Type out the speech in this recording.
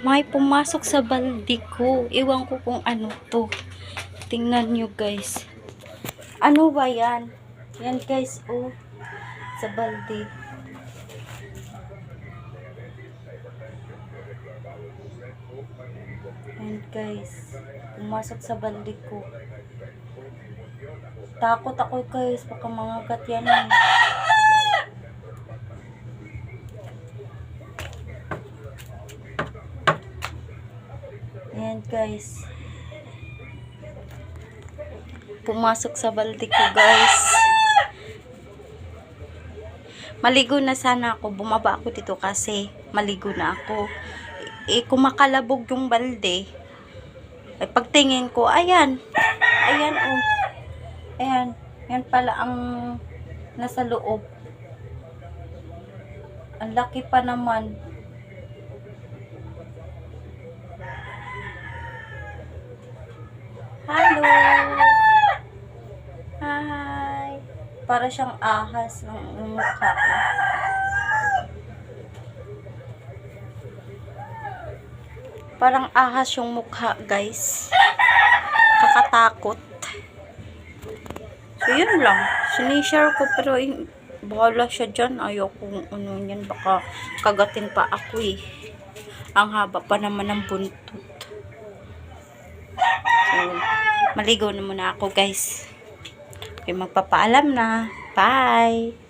may pumasok sa balde ko. Iwan ko kung ano to. Tingnan nyo guys. Ano ba yan? Yan guys, oh. Sa balde. Yan guys. Pumasok sa balde ko. Takot ako guys. Baka mangagat yan Ayan guys. Pumasok sa balde ko guys. Maligo na sana ako. Bumaba ako dito kasi maligo na ako. Eh, kumakalabog yung balde. Ay, pagtingin ko, ayan. Ayan, oh. Ayan. Yan pala ang nasa loob. Ang laki pa naman. Para siyang ahas ng mukha ko. Parang ahas yung mukha, guys. Kakatakot. So, yun lang. Sinishare ko, pero eh, bahala siya dyan. Ayaw kong ano yan. Baka kagatin pa ako eh. Ang haba pa naman ng buntot. So, maligo na muna ako guys. Okay, magpapaalam na. Bye!